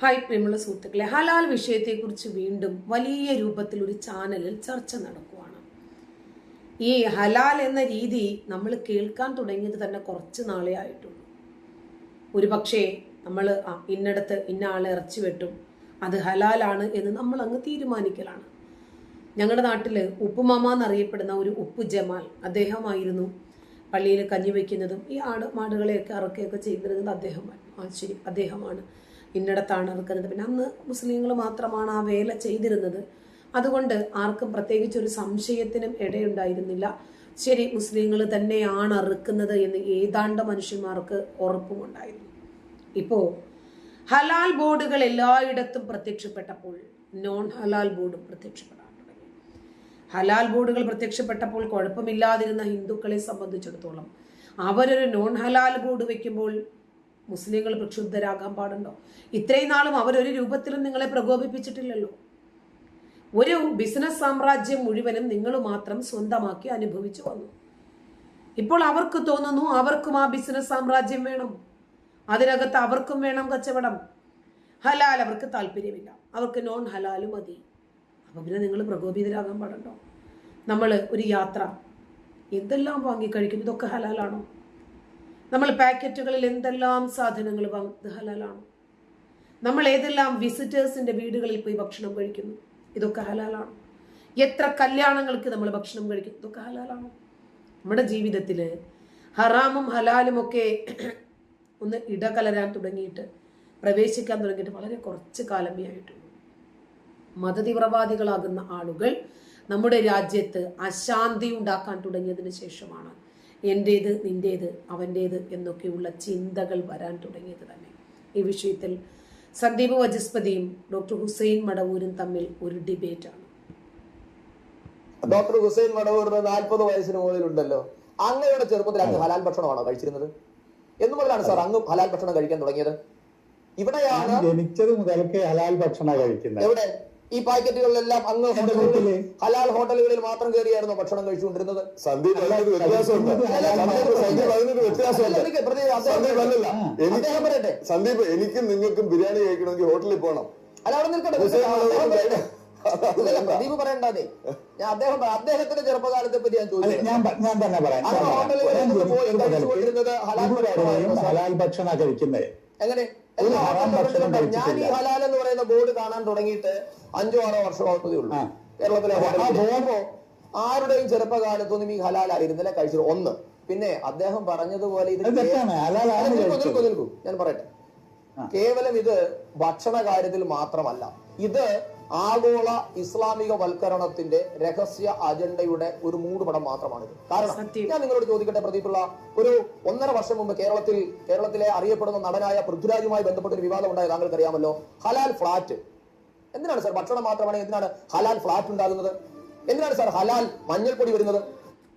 Hi പ്രിയമുള്ള സുഹൃത്തുക്കളെ ഹലാൽ വിഷയത്തെക്കുറിച്ച് വീണ്ടും വലിയ രൂപത്തിൽ ഒരു ചാനലിൽ ചർച്ച നടക്കുവാണ്. ഈ ഹലാൽ എന്ന രീതി നമ്മൾ കേൾക്കാൻ തുടങ്ങിയത് തന്നെ കുറച്ച് നാളെ ആയിട്ടുള്ളൂ. ഒരു പക്ഷേ നമ്മൾ ആ ഇന്നടത്ത് ഇന്ന ആളെ ഇറച്ചി വെട്ടും അത് ഹലാലാണ് എന്ന് നമ്മൾ അങ്ങ് തീരുമാനിക്കലാണ്. ഞങ്ങളുടെ നാട്ടിൽ ഉപ്പുമാമ എന്നറിയപ്പെടുന്ന ഒരു ഉപ്പു ജമാൽ അദ്ദേഹമായിരുന്നു പള്ളിയിൽ കഞ്ഞി വയ്ക്കുന്നതും ഈ ആട് മാടുകളെയൊക്കെ ഇറക്കുകയൊക്കെ ചെയ്തിരുന്നത് അദ്ദേഹമാണ് ആ ശരി അദ്ദേഹമാണ്. ഇന്നിടത്താണ് ഇറക്കുന്നത് പിന്നെ അന്ന് മുസ്ലിങ്ങൾ മാത്രമാണ് ആ വേല ചെയ്തിരുന്നത്. അതുകൊണ്ട് ആർക്കും പ്രത്യേകിച്ച് ഒരു സംശയത്തിനും ഇടയുണ്ടായിരുന്നില്ല. ശരി മുസ്ലിങ്ങൾ തന്നെയാണ് അറുക്കുന്നത് എന്ന് ഏതാണ്ട് മനുഷ്യന്മാർക്ക് ഉറപ്പുമുണ്ടായിരുന്നു. ഇപ്പോൾ ഹലാൽ ബോർഡുകൾ എല്ലായിടത്തും പ്രത്യക്ഷപ്പെട്ടപ്പോൾ നോൺ ഹലാൽ ബോർഡും പ്രത്യക്ഷപ്പെടാൻ തുടങ്ങി. ഹലാൽ ബോർഡുകൾ പ്രത്യക്ഷപ്പെട്ടപ്പോൾ കുഴപ്പമില്ലാതിരുന്ന ഹിന്ദുക്കളെ സംബന്ധിച്ചിടത്തോളം അവരൊരു നോൺ ഹലാൽ ബോർഡ് വെക്കുമ്പോൾ മുസ്ലിങ്ങൾ പ്രക്ഷുബ്ധരാകാൻ പാടുണ്ടോ? ഇത്രയും നാളും അവരൊരു രൂപത്തിലും നിങ്ങളെ പ്രകോപിപ്പിച്ചിട്ടില്ലല്ലോ. ഒരു ബിസിനസ് സാമ്രാജ്യം മുഴുവനും നിങ്ങൾ മാത്രം സ്വന്തമാക്കി അനുഭവിച്ചു വന്നു. ഇപ്പോൾ അവർക്ക് തോന്നുന്നു അവർക്കും ആ ബിസിനസ് സാമ്രാജ്യം വേണം. അതിനകത്ത് അവർക്കും വേണം കച്ചവടം. ഹലാൽ അവർക്ക് താല്പര്യമില്ല. അവർക്ക് നോൺ ഹലാൽ മതി. അപ്പം പിന്നെ നിങ്ങൾ പ്രകോപിതരാകാൻ പാടുണ്ടോ? നമ്മൾ ഒരു യാത്ര എന്തെല്ലാം വാങ്ങി കഴിക്കും ഇതൊക്കെ ഹലാലാണോ? നമ്മൾ പാക്കറ്റുകളിൽ എന്തെല്ലാം സാധനങ്ങൾ ഹലാലാണോ. നമ്മൾ ഏതെല്ലാം വിസിറ്റേഴ്സിന്റെ വീടുകളിൽ പോയി ഭക്ഷണം കഴിക്കുന്നു? ഇതൊക്കെ ഹലാലാണ്. എത്ര കല്യാണങ്ങൾക്ക് നമ്മൾ ഭക്ഷണം കഴിക്കുന്നു? ഇതൊക്കെ ഹലാലാണ്. നമ്മുടെ ജീവിതത്തിൽ ഹറാമും ഹലാലും ഒക്കെ ഒന്ന് ഇടകലരാൻ തുടങ്ങിയിട്ട് പ്രവേശിക്കാൻ തുടങ്ങിയിട്ട് വളരെ കുറച്ച് കാലമേ ആയിട്ടുള്ളൂ. മതതീവ്രവാദികളാകുന്ന ആളുകൾ നമ്മുടെ രാജ്യത്ത് അശാന്തി ഉണ്ടാക്കാൻ തുടങ്ങിയതിന് ശേഷമാണ് എന്റേത് നിന്റേത് അവന്റേത് എന്നൊക്കെയുള്ള ചിന്തകൾ വരാൻ തുടങ്ങിയത് തന്നെ. ഈ വിഷയത്തിൽ സന്ദീപ് വജസ്പതിയും ഡോക്ടർ ഹുസൈൻ മടവൂരും തമ്മിൽ ഒരു ഡിബേറ്റ് ആണ് ഡോക്ടർ ഹുസൈൻ മടവൂറിന് നാൽപ്പത് വയസ്സിന് മുകളിലുണ്ടല്ലോ. അങ്ങയുടെ ചെറുപ്പത്തിൽ അങ്ങ് ഹലാൽ ഭക്ഷണമാണോ കഴിച്ചിരുന്നത്? എന്ന് മുതലാണ് സാർ അങ്ങ് ഹലാൽ ഭക്ഷണം കഴിക്കാൻ തുടങ്ങിയത്. ഇവിടെയാണ് ജനിച്ചത് മുതൽക്ക് ഹലാൽ ഭക്ഷണം കഴിക്കുന്നത്. എവിടെ? ഈ പാക്കറ്റുകളിലെല്ലാം അങ്ങ് ഹലാൽ ഹോട്ടലുകളിൽ മാത്രം കയറിയായിരുന്നു ഭക്ഷണം കഴിച്ചുകൊണ്ടിരുന്നത്. അദ്ദേഹം- സന്ദീപ് പറയട്ടെ. സന്ദീപ് എനിക്കും നിങ്ങൾക്കും ബിരിയാണി കഴിക്കണമെങ്കിൽ ഹോട്ടലിൽ പോകണം. അല്ല അവിടെ നിൽക്കട്ടെ പ്രദീപ് പറയണ്ടേ ഞാൻ അദ്ദേഹം അദ്ദേഹത്തിന്റെ ചെറുപ്പകാലത്തെ പറ്റി ഞാൻ ചോദിച്ചു സാർ. ഹലാൽ ഭക്ഷണ കഴിക്കുന്നത്. എങ്ങനെ? ഞാൻ ഈ. ഹലാൽ എന്ന് പറയുന്ന ബോർഡ് കാണാൻ തുടങ്ങിയിട്ട് അഞ്ചോ ആറോ വർഷമാകുന്നതേ ഉള്ളൂ. കേരളത്തിലെ ഹോട്ടലുകളിൽ. ആരുടെയും ചെറുപ്പകാലത്തൊന്നും ഈ ഹലാലായിരുന്നില്ല കഴിച്ചത് ഒന്ന് പിന്നെ അദ്ദേഹം പറഞ്ഞതുപോലെ ഇത് നിൽക്കൂ, നിൽക്കൂ. ഞാൻ പറയട്ടെ. കേവലം ഇത് ഭക്ഷണ കാര്യത്തിൽ മാത്രമല്ല. ഇത് ആഗോള ഇസ്ലാമിക വൽക്കരണത്തിന്റെ രഹസ്യ അജണ്ടയുടെ ഒരു മൂടുപടം മാത്രമാണിത്. കാരണം ഞാൻ നിങ്ങളോട് ചോദിക്കട്ടെ പ്രദീപുള്ള ഒരു ഒന്നര വർഷം മുമ്പ് കേരളത്തിൽ കേരളത്തിലെ അറിയപ്പെടുന്ന നടനായ പൃഥ്വിരാജുമായി ബന്ധപ്പെട്ട ഒരു വിവാദം ഉണ്ടായത് താങ്കൾക്ക് അറിയാമല്ലോ ഹലാൽ ഫ്ളാറ്റ് എന്തിനാണ് സാർ ഭക്ഷണം മാത്രമാണ് എന്തിനാണ് ഹലാൽ ഫ്ളാറ്റ് ഉണ്ടാകുന്നത്? എന്തിനാണ് സാർ ഹലാൽ മഞ്ഞൾപ്പൊടി വരുന്നത്?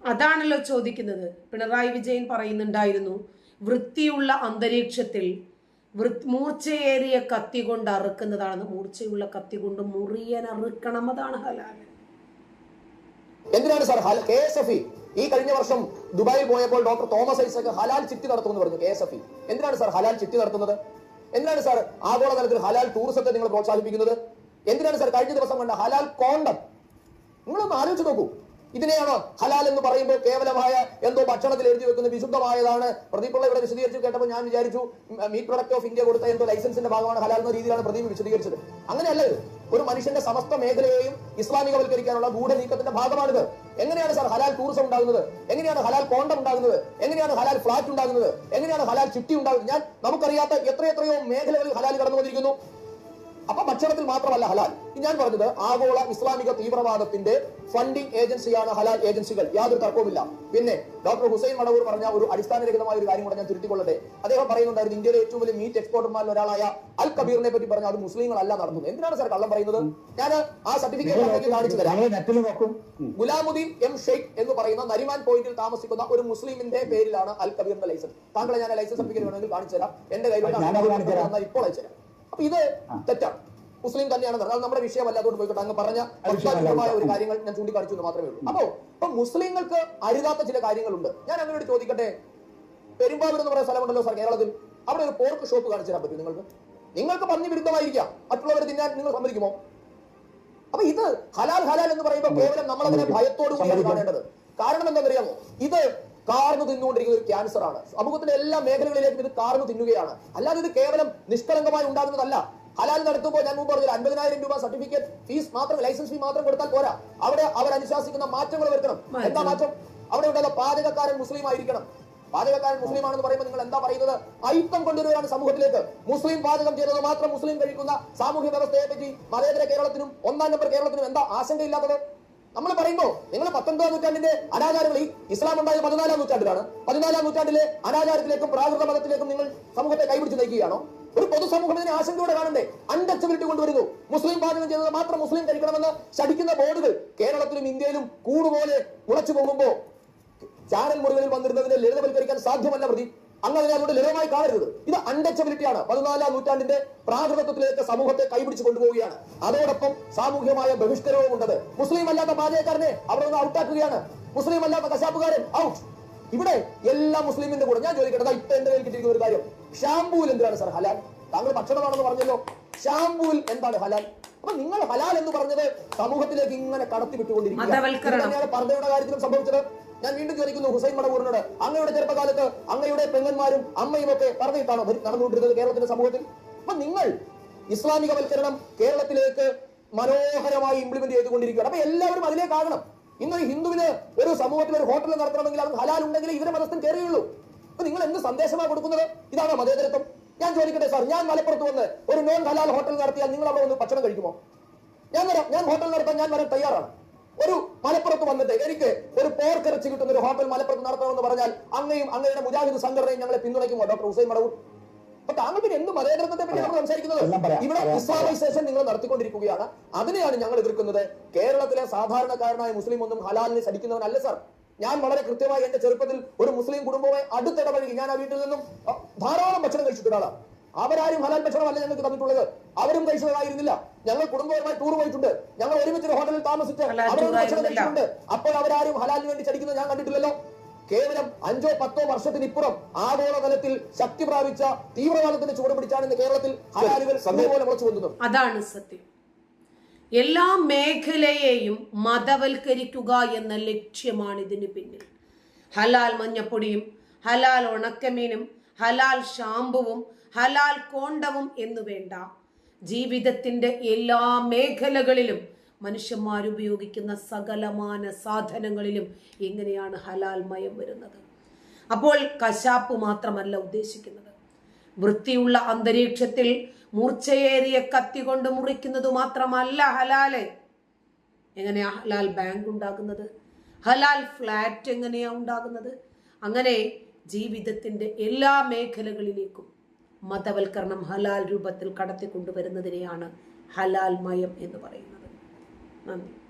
അതാണല്ലോ ചോദിക്കുന്നത്. പിണറായി വിജയൻ പറയുന്നുണ്ടായിരുന്നു വൃത്തിയുള്ള അന്തരീക്ഷത്തിൽ മൂർച്ചയേറിയ കത്തി കൊണ്ട് അറുക്കുന്നതാണ്. മൂർച്ചയുള്ള കത്തി കൊണ്ട് മുറിയൻ അറുക്കണം. അതാണ് ഹലാൽ. എന്തിനാണ് സാർ കെ എസ് എഫ് ഈ കഴിഞ്ഞ വർഷം ദുബായിൽ പോയപ്പോൾ ഡോക്ടർ തോമസ് ഐസക് ഹലാൽ ചിട്ടി നടത്തുമെന്ന് പറഞ്ഞു കെ എസ് എഫ് എന്തിനാണ് സാർ ഹലാൽ ചിട്ടി നടത്തുന്നത്? എന്തിനാണ് സാർ ആഗോളതലത്തിൽ ഹലാൽ ടൂറിസത്തെ നിങ്ങൾ പ്രോത്സാഹിപ്പിക്കുന്നത്? എന്തിനാണ് സാർ കഴിഞ്ഞ ദിവസം കണ്ട ഹലാൽ കോണ്ടം? നിങ്ങളൊന്ന് ആലോചിച്ച് നോക്കൂ. ഇതിനെയാണോ ഹലാൽ എന്ന് പറയുമ്പോൾ കേവലമായ എന്തോ ഭക്ഷണത്തിൽ എഴുതി വെക്കുന്ന വിശുദ്ധമായതാണ്? പ്രദീപുള്ള ഇവിടെ വിശദീകരിച്ചു കേട്ടപ്പോൾ ഞാൻ വിചാരിച്ചു മീറ്റ് പ്രൊഡക്റ്റ് ഓഫ് ഇന്ത്യ കൊടുത്ത എന്തോ ലൈസൻസിന്റെ ഭാഗമാണ് ഹലാൽ എന്ന രീതിയിലാണ് പ്രദീപ് വിശദീകരിച്ചത്. അങ്ങനെയല്ല? ഒരു മനുഷ്യന്റെ സമസ്ത മേഖലയെയും ഇസ്ലാമികവൽക്കരിക്കാനുള്ള ഗൂഢനീക്കത്തിന്റെ ഭാഗമാണിത്. എങ്ങനെയാണ് സാർ ഹലാൽ ടൂറിസം ഉണ്ടാകുന്നത്? എങ്ങനെയാണ് ഹലാൽ കോണ്ടം ഉണ്ടാകുന്നത്? എങ്ങനെയാണ് ഹലാൽ ഫ്ലാറ്റ് ഉണ്ടാകുന്നത്? എങ്ങനെയാണ് ഹലാൽ ചിട്ടി ഉണ്ടാകുന്നത്? ഞാൻ നമുക്കറിയാത്ത എത്രയെത്രയോ മേഖലകളിൽ ഹലാൽ കടന്നു വന്നിരിക്കുന്നു അപ്പൊ ഭക്ഷണത്തിൽ മാത്രമല്ല ഹലാൽ. ഞാൻ പറഞ്ഞത് ആഗോള ഇസ്ലാമിക തീവ്രവാദത്തിന്റെ ഫണ്ടിംഗ് ഏജൻസിയാണ് ഹലാൽ ഏജൻസികൾ യാതൊരു തർക്കവുമില്ല. പിന്നെ ഡോക്ടർ ഹുസൈൻ മടവൂർ പറഞ്ഞ ഒരു അടിസ്ഥാനരഹിതമായ ഒരു കാര്യം കൂടെ ഞാൻ തിരുത്തിക്കൊള്ളട്ടെ. അദ്ദേഹം പറയുന്നുണ്ടായിരുന്നു ഇന്ത്യയിലെ ഏറ്റവും വലിയ മീറ്റ് എക്സ്പോർട്ടർമാരിൽ ഒരാളായ അൽ കബീറിനെ പറ്റി പറഞ്ഞ അത് മുസ്ലിങ്ങളല്ല നടന്നത് എന്തിനാണ് സാർ കള്ളം പറയുന്നത്? ഞാൻ ആ സർട്ടിഫിക്കറ്റ് കാണിച്ചു തരാം. ഗുലാമുദ്ദീൻ എം ഷെയ്ഖ് എന്ന് പറയുന്ന നരിമാൻ പോയിന്റിൽ താമസിക്കുന്ന ഒരു മുസ്ലിമിന്റെ പേരിലാണ് അൽ കബീറിന്റെ ലൈസൻസ് താങ്കളെ ഞാൻ ലൈസൻസ് സർട്ടിഫിക്കറ്റ് വേണമെങ്കിൽ കാണിച്ചു തരാം. എന്റെ. കയ്യിൽ ഇപ്പോൾ അയച്ചു തരാം. അപ്പൊ ഇത് തെറ്റാണ് മുസ്ലിം തന്നെയാണ് അത് നമ്മുടെ വിഷയമല്ല. അതുകൊണ്ട് പോയിക്കോട്ടെ. അങ്ങ് പറഞ്ഞ അത് ഒരു കാര്യങ്ങൾ ഞാൻ ചൂണ്ടിക്കാണിച്ചു എന്ന് മാത്രമേ ഉള്ളൂ. അപ്പോ ഇപ്പൊ മുസ്ലിങ്ങൾക്ക് അരുതാത്ത ചില കാര്യങ്ങളുണ്ട്. ഞാൻ അങ്ങോട്ട് ചോദിക്കട്ടെ? പെരുമ്പാവൂർ എന്ന് പറയുന്ന സ്ഥലമുണ്ടല്ലോ സാർ കേരളത്തിൽ. അവിടെ ഒരു പോർക്ക് ഷോപ്പ് കാണിച്ചു തരാൻ പറ്റും നിങ്ങൾക്ക്? നിങ്ങൾക്ക് പന്നി വിരുദ്ധമായിരിക്കാം. മറ്റുള്ളവരെ തിന്നാൻ നിങ്ങൾ സമ്മതിക്കുമോ? അപ്പൊ ഇത് ഹലാൽ ഹലാൽ എന്ന് പറയുമ്പോൾ കേവലം നമ്മളതിനെ ഭയത്തോടുകൂടിയാണ് ഭയത്തോടു കൂടിയാണ് കാണേണ്ടത്. കാരണം എന്താണെന്നറിയാമോ? ഇത് കാർന്നു തിന്നുകൊണ്ടിരിക്കുന്ന ഒരു ക്യാൻസർ ആണ്. സമൂഹത്തിന്റെ എല്ലാ മേഖലകളിലേക്കും ഇത് കാർന്നു തിന്നുകയാണ്. അല്ലാതെ ഇത് കേവലം നിഷ്കളങ്കമായി ഉണ്ടാകുന്നതല്ല. ഹലാൽ നടത്തുമ്പോൾ ഞാൻ മുമ്പ് പറഞ്ഞില്ല അൻപതിനായിരം രൂപ സർട്ടിഫിക്കറ്റ് ഫീസ് മാത്രം ലൈസൻസ് ഫീ മാത്രം കൊടുത്താൽ പോരാ. അവിടെ അവർ അനുശാസിക്കുന്ന മാറ്റങ്ങൾ വരുത്തണം. എന്താ മാറ്റം? അവിടെ ഉണ്ടാകുന്ന പാചകക്കാരൻ മുസ്ലിം ആയിരിക്കണം. പാചകക്കാരൻ മുസ്ലിം ആണെന്ന് പറയുമ്പോൾ നിങ്ങൾ എന്താ പറയുന്നത്? അയിത്തം കൊണ്ടുവരുവാണ് സമൂഹത്തിലേക്ക്. മുസ്ലിം പാചകം ചെയ്യുന്നത് മാത്രം മുസ്ലിം കഴിക്കുന്ന സാമൂഹ്യ വ്യവസ്ഥയെ പറ്റി മതേതര കേരളത്തിനും ഒന്നാം നമ്പർ കേരളത്തിനും എന്താ ആശങ്കയില്ലാത്തത്? നമ്മൾ പറയുമ്പോ നിങ്ങൾ പത്തൊൻപതാം നൂറ്റാണ്ടിന്റെ അനാചാരങ്ങൾ ഈ ഇസ്ലാം ഉണ്ടായ പതിനാലാം നൂറ്റാണ്ടിലാണ്. പതിനാലാം നൂറ്റാണ്ടിലെ അനാചാരത്തിലേക്കും പ്രാകൃത മതത്തിലേക്കും നിങ്ങൾ സമൂഹത്തെ കൈപിടിച്ച് നയിക്കുകയാണോ ഒരു പൊതുസമൂഹം ഇതിനെ ആശങ്കയോടെ കാണണ്ടേ? അൺടച്ചബിലിറ്റി കൊണ്ടുവരുന്നു. മുസ്ലിം പാചകം ചെയ്തത് മാത്രം മുസ്ലിം കഴിക്കണമെന്ന് ശടിക്കുന്ന ബോർഡുകൾ കേരളത്തിലും ഇന്ത്യയിലും കൂടുപോലെ മുളച്ചു പോകുമ്പോ ചാനൽ മുറികളിൽ വന്നിരുന്നതിനെ ലളിതവൽക്കരിക്കാൻ സാധ്യമല്ല പ്രതി. അങ്ങനെ അതുകൊണ്ട് ലളിതമായി കാണരുത്. ഇത് അൺടച്ചബിലിറ്റി ആണ്. പതിനാലാം നൂറ്റാണ്ടിന്റെ പ്രാകൃതത്വത്തിലേക്ക് സമൂഹത്തെ കൈപിടിച്ചു കൊണ്ടുപോവുകയാണ്. അതോടൊപ്പം സാമൂഹ്യമായ ബഹിഷ്കരവും ഉണ്ടത് മുസ്ലിം അല്ലാത്ത പാചകക്കാരനെ അവിടെ നിന്ന് ഔട്ടാക്കുകയാണ് മുസ്ലിം അല്ലാത്ത കശാപ്പുകാരൻ ഔട്ട് ഇവിടെ എല്ലാ മുസ്ലിമിന്റെ കൂടെ ഞാൻ ചോദിക്കട്ടെ. ഇപ്പൊ എന്റെ കയ്യിൽ കിട്ടിയിരിക്കുന്ന ഒരു കാര്യം. ഷാംപൂൽ എന്തിനാണ് സർ ഹലാൽ? താങ്കൾ ഭക്ഷണമാണെന്ന് പറഞ്ഞല്ലോ. ഷാംപൂൽ എന്താണ് ഹലാൽ? അപ്പൊ നിങ്ങൾ ഹലാൽ എന്ന് പറഞ്ഞത് സമൂഹത്തിലേക്ക് ഇങ്ങനെ കടത്തി വിട്ടുകൊണ്ടിരിക്കുകയാണ് ഇത് മതവൽക്കരണം. തന്നെയാണ് പർദ്ദയുടെ കാര്യത്തിലും സംഭവിച്ചത്. ഞാൻ വീണ്ടും ചോദിക്കുന്നു ഹുസൈൻ മടവൂറിനോട് അങ്ങയുടെ ചെറുപ്പകാലത്ത് അങ്ങയുടെ പെങ്ങന്മാരും അമ്മയും ഒക്കെ പറഞ്ഞിട്ടാണോ നടന്നുകൊണ്ടിരുന്നത് കേരളത്തിന്റെ സമൂഹത്തിൽ? അപ്പൊ നിങ്ങൾ ഇസ്ലാമിക വൽക്കരണം കേരളത്തിലേക്ക് മനോഹരമായി ഇംപ്ലിമെന്റ് ചെയ്തുകൊണ്ടിരിക്കുകയാണ്. അപ്പൊ എല്ലാവരും അതിലേക്കാകണം ഇന്നൊരു ഹിന്ദുവിന് ഒരു സമൂഹത്തിൽ ഒരു ഹോട്ടൽ നടത്തണമെങ്കിൽ അത് ഹലാൽ ഉണ്ടെങ്കിൽ ഇവരെ മതസ്ഥൻ കയറിയുള്ളൂ. അപ്പൊ നിങ്ങൾ എന്ത് സന്ദേശമാണ് കൊടുക്കുന്നത്? ഇതാണ് മതേതരത്വം? ഞാൻ ചോദിക്കട്ടെ സാർ ഞാൻ മലപ്പുറത്ത് വന്ന് ഒരു നോൺ ഹലാൽ ഹോട്ടൽ നടത്തിയാൽ നിങ്ങൾ അവിടെ ഒന്ന് ഭക്ഷണം കഴിക്കുമോ? ഞാൻ വരാം. ഞാൻ ഹോട്ടൽ നടത്താൻ ഞാൻ വരാൻ തയ്യാറാണ്. ഒരു മലപ്പുറത്ത് വന്നിട്ട് എനിക്ക് ഒരു പോർക്കിറച്ചി കിട്ടുന്ന ഒരു ഹോട്ടൽ മലപ്പുറത്ത് നടത്തണമെന്ന് പറഞ്ഞാൽ അങ്ങയും അങ്ങയുടെ മുജാഹിദ് സംഘടനയും ഞങ്ങളെ പിന്തുണയ്ക്കുമോ ഡോക്ടർ ഹുസൈൻ മടവൂർ? അപ്പൊ താങ്കൾ പിന്നെ എന്ത് മതേതരത്വത്തെ പറ്റി നമ്മൾ സംസാരിക്കുന്നത്. ഇവിടെ. ഇസ്ലാമൈസേഷൻ നിങ്ങൾ നടത്തിക്കൊണ്ടിരിക്കുകയാണ്. അതിനെയാണ് ഞങ്ങൾ എതിർക്കുന്നത്. കേരളത്തിലെ സാധാരണക്കാരനായ മുസ്ലിം ഒന്നും ഹലാലിനെ ശടിക്കുന്നവനല്ല സാർ. ഞാൻ വളരെ കൃത്യമായി എന്റെ ചെറുപ്പത്തിൽ ഒരു മുസ്ലിം കുടുംബവുമായി അടുത്തിടപഴകി. ഞാൻ ആ വീട്ടിൽ നിന്നും ധാരാളം ഭക്ഷണം കഴിച്ചിട്ടുള്ള അവരാരും ഹലാൽ ഭക്ഷണമല്ല ഞങ്ങൾക്ക് തന്നിട്ടുള്ളത്. അവരും കഴിച്ചതായിരുന്നില്ല ഞങ്ങൾ കുടുംബവുമായി ടൂർ പോയിട്ടുണ്ട്. ഞങ്ങൾ ഒരുമിച്ച് ഒരു ഹോട്ടലിൽ താമസിച്ച് അവരും ഭക്ഷണം കഴിച്ചിട്ടുണ്ട്. അപ്പോൾ അവരാരും ഹലാലിന് വേണ്ടി ചടിക്കുന്നത് ഞാൻ കണ്ടിട്ടില്ലല്ലോ. കേവലം അഞ്ചോ പത്തോ വർഷത്തിനിപ്പുറം ആഗോളതലത്തിൽ ശക്തി പ്രാപിച്ച തീവ്രവാദത്തിന്റെ ചുവട് പിടിച്ചാണ് ഇന്ന് കേരളത്തിൽ ഹലാലുകൾ പോലെ മുളച്ചു പൊന്തുന്നത് അതാണ് സത്യം. എല്ലാ മേഖലയെയും മതവൽക്കരിക്കുക എന്ന ലക്ഷ്യമാണ് ഇതിന് പിന്നിൽ. ഹലാൽ മഞ്ഞപ്പൊടിയും ഹലാൽ ഉണക്കമീനും ഹലാൽ ഷാമ്പുവും ഹലാൽ കോണ്ടവും എന്നു വേണ്ട. ജീവിതത്തിന്റെ എല്ലാ മേഖലകളിലും മനുഷ്യന്മാർ ഉപയോഗിക്കുന്ന സകലമാന സാധനങ്ങളിലും എങ്ങനെയാണ് ഹലാൽ മയം വരുന്നത്? അപ്പോൾ കശാപ്പ് മാത്രമല്ല ഉദ്ദേശിക്കുന്നത്. വൃത്തിയുള്ള അന്തരീക്ഷത്തിൽ മൂർച്ചയേറിയ കത്തി കൊണ്ട് മുറിക്കുന്നത് മാത്രമല്ല ഹലാൽ. എങ്ങനെയാ ഹലാൽ ബാങ്ക് ഉണ്ടാകുന്നത്? ഹലാൽ ഫ്ലാറ്റ് എങ്ങനെയാ ഉണ്ടാകുന്നത്? അങ്ങനെ ജീവിതത്തിന്റെ എല്ലാ മേഖലകളിലേക്കും മതവൽക്കരണം ഹലാൽ രൂപത്തിൽ കടത്തിക്കൊണ്ടുവരുന്നതിനെയാണ് ഹലാൽ മയം എന്ന് പറയുന്നത്. നന്ദി.